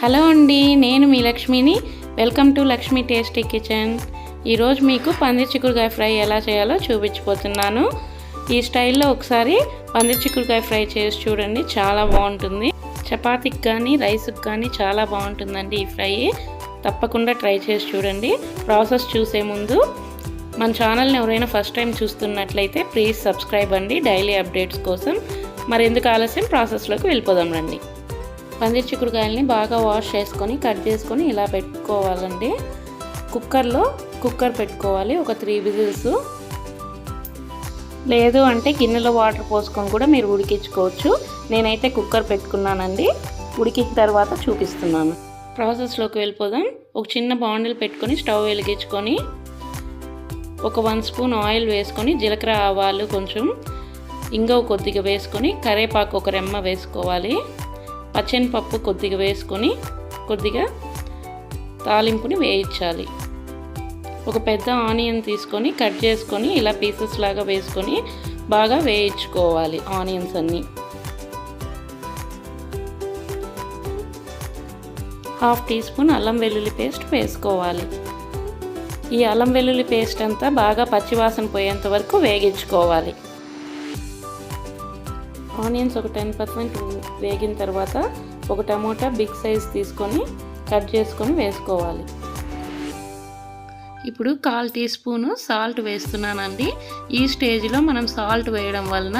Hello అండి నేను మీ లక్ష్మిని. Welcome to Lakshmi tasty kitchen. ఈరోజు మీకు పందిరి చిక్కుడుకాయ ఫ్రై ఎలా చేయాలో చూపించిపోతున్నాను ఈ స్టైల్లో ఒకసారి పందిరి చిక్కుడుకాయ ఫ్రై చేసి చూడండి చాలా బాగుంటుంది. చపాతీకి కానీ రైస్కి కానీ చాలా బాగుంటుందండి ఈ ఫ్రై. తప్పకుండా ట్రై చేసి చూడండి. ప్రాసెస్ చూసే ముందు మన ఛానల్ని ఎవరైనా ఫస్ట్ టైం చూస్తున్నట్లయితే ప్లీజ్ సబ్స్క్రైబ్ అండి డైలీ అప్డేట్స్ కోసం. మరి ఎందుకు ఆలస్యం? ప్రాసెస్లోకి వెళ్ళిపోదాం రండి. పందిరి చిక్కుడుకాయలని బాగా వాష్ చేసుకొని కట్ చేసుకొని ఇలా పెట్టుకోవాలండి. కుక్కర్లో కుక్కర్ పెట్టుకోవాలి ఒక త్రీ విజిల్స్. లేదు అంటే గిన్నెలో వాటర్ పోసుకొని కూడా మీరు ఉడికించుకోవచ్చు. నేనైతే కుక్కర్ పెట్టుకున్నానండి. ఉడికిన తర్వాత చూపిస్తున్నాను. ప్రాసెస్లోకి వెళ్ళిపోదాం. ఒక చిన్న బాండిల్ పెట్టుకొని స్టవ్ వెలిగించుకొని ఒక వన్ స్పూన్ ఆయిల్ వేసుకొని జీలకర్ర ఆవాలు కొంచెం ఇంగవ కొద్దిగా వేసుకొని కరేపాకు ఒక రెమ్మ వేసుకోవాలి. పచ్చనిపప్పు కొద్దిగా వేసుకొని కొద్దిగా తాలింపుని వేయించాలి. ఒక పెద్ద ఆనియన్ తీసుకొని కట్ చేసుకొని ఇలా పీసెస్ లాగా వేసుకొని బాగా వేయించుకోవాలి ఆనియన్స్ అన్నీ. హాఫ్ టీ స్పూన్ అల్లం వెల్లుల్లి పేస్ట్ వేసుకోవాలి. ఈ అల్లం వెల్లుల్లి పేస్ట్ అంతా బాగా పచ్చివాసన పోయేంత వరకు వేగించుకోవాలి. ఆనియన్స్ ఒక టెన్ పర్సెంట్ వేగిన తర్వాత ఒక టమోటా బిగ్ సైజ్ తీసుకొని కట్ చేసుకొని వేసుకోవాలి. ఇప్పుడు కాల్ టీ స్పూను సాల్ట్ వేస్తున్నానండి. ఈ స్టేజ్లో మనం సాల్ట్ వేయడం వలన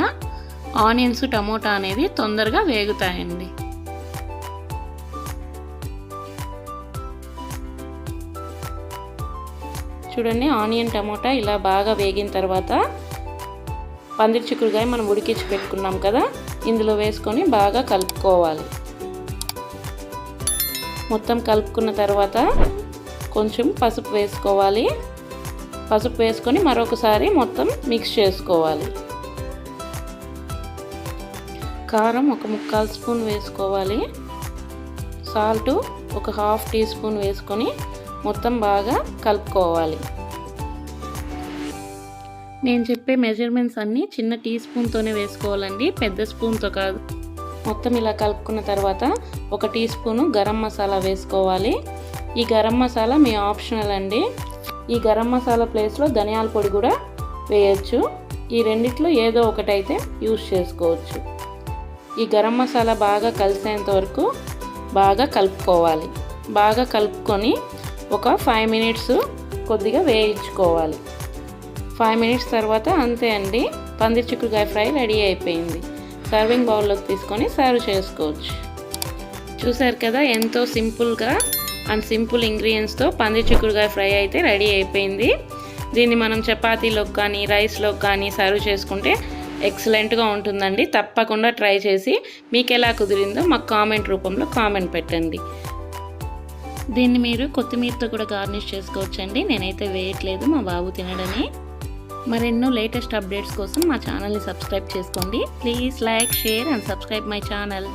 ఆనియన్స్ టమోటా అనేది తొందరగా వేగుతాయండి. చూడండి ఆనియన్ టమోటా ఇలా బాగా వేగిన తర్వాత పందిరి చిక్కుడుకాయ మనం ఉడికించి పెట్టుకున్నాం కదా ఇందులో వేసుకొని బాగా కలుపుకోవాలి. మొత్తం కలుపుకున్న తర్వాత కొంచెం పసుపు వేసుకోవాలి. పసుపు వేసుకొని మరొకసారి మొత్తం మిక్స్ చేసుకోవాలి. కారం ఒక ముక్కాలు స్పూన్ వేసుకోవాలి. సాల్ట్ ఒక హాఫ్ టీ స్పూన్ వేసుకొని మొత్తం బాగా కలుపుకోవాలి. నేను చెప్పే మెజర్మెంట్స్ అన్నీ చిన్న టీ స్పూన్తోనే వేసుకోవాలండి పెద్ద స్పూన్తో కాదు. మొత్తం ఇలా కలుపుకున్న తర్వాత ఒక టీ స్పూను గరం మసాలా వేసుకోవాలి. ఈ గరం మసాలా మీ ఆప్షనల్ అండి. ఈ గరం మసాలా ప్లేస్లో ధనియాల పొడి కూడా వేయచ్చు. ఈ రెండిట్లో ఏదో ఒకటైతే యూస్ చేసుకోవచ్చు. ఈ గరం మసాలా బాగా కలిసేంత వరకు బాగా కలుపుకోవాలి. బాగా కలుపుకొని ఒక ఫైవ్ మినిట్స్ కొద్దిగా వేయించుకోవాలి. ఫైవ్ మినిట్స్ తర్వాత అంతే అండి. పందిరి చిక్కుడుకాయ ఫ్రై రెడీ అయిపోయింది. సర్వింగ్ బౌల్లోకి తీసుకొని సర్వ్ చేసుకోవచ్చు. చూసారు కదా ఎంతో సింపుల్గా అండ్ సింపుల్ ఇంగ్రీడియంట్స్తో పందిరి చిక్కుడుకాయ ఫ్రై అయితే రెడీ అయిపోయింది. దీన్ని మనం చపాతీలోకి కానీ రైస్లోకి కానీ సర్వ్ చేసుకుంటే ఎక్సలెంట్గా ఉంటుందండి. తప్పకుండా ట్రై చేసి మీకు ఎలా కుదిరిందో మాకు కామెంట్ రూపంలో కామెంట్ పెట్టండి. దీన్ని మీరు కొత్తిమీరతో కూడా గార్నిష్ చేసుకోవచ్చండి. నేనైతే వేయట్లేదు మా బాబు తినడని. మరెన్నో లేటెస్ట్ అప్డేట్స్ కోసం మా ఛానల్ని సబ్స్క్రైబ్ చేసుకోండి. Please like share and subscribe my channel.